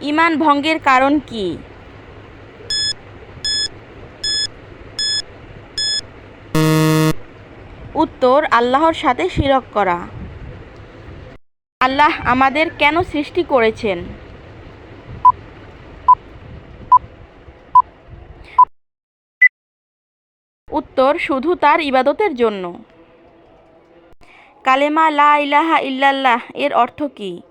ইমান ভঙ্গের কারণ কি? উত্তর, আল্লাহর সাথে শিরক করা। আল্লাহ আমাদের কেন সৃষ্টি করেছেন? উত্তর, শুধু তার ইবাদতের জন্য। কালেমা লা ইলাহা ইল্লাল্লাহ এর অর্থ কি?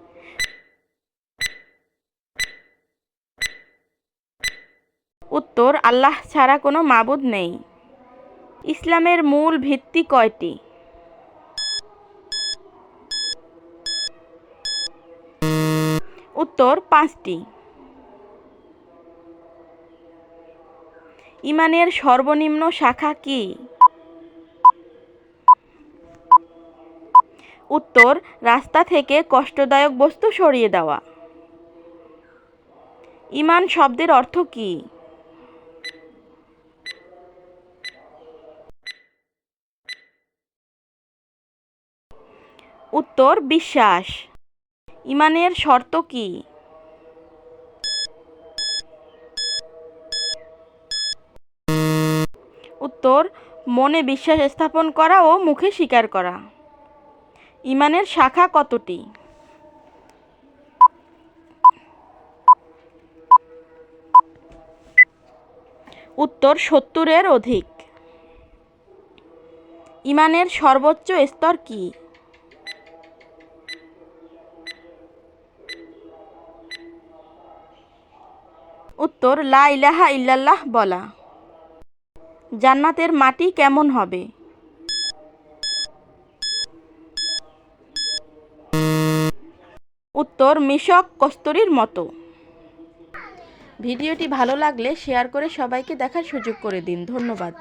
উত্তর, আল্লাহ ছাড়া কোনো মাবুদ নেই। ইসলামের মূল ভিত্তি কয়টি? উত্তর, পাঁচটি। ইমানের সর্বনিম্ন শাখা কি? উত্তর, রাস্তা থেকে কষ্টদায়ক বস্তু সরিয়ে দেওয়া। ইমান শব্দের অর্থ কি? উত্তর বিশ্বাস। ইমানের শর্ত কি? উত্তর, মনে বিশ্বাস স্থাপন করা ও মুখে স্বীকার করা। ইমানের শাখা কতটি? উত্তর, সত্তরের অধিক। ইমানের সর্বোচ্চ স্তর কি? উত্তর, লা ইলাহা ইল্লাল্লাহ বলা। জান্নাতের মাটি কেমন হবে? উত্তর, মিশক কস্তুরীর মতো। ভিডিওটি ভালো লাগলে শেয়ার করে সবাইকে দেখার সুযোগ করে দিন। ধন্যবাদ।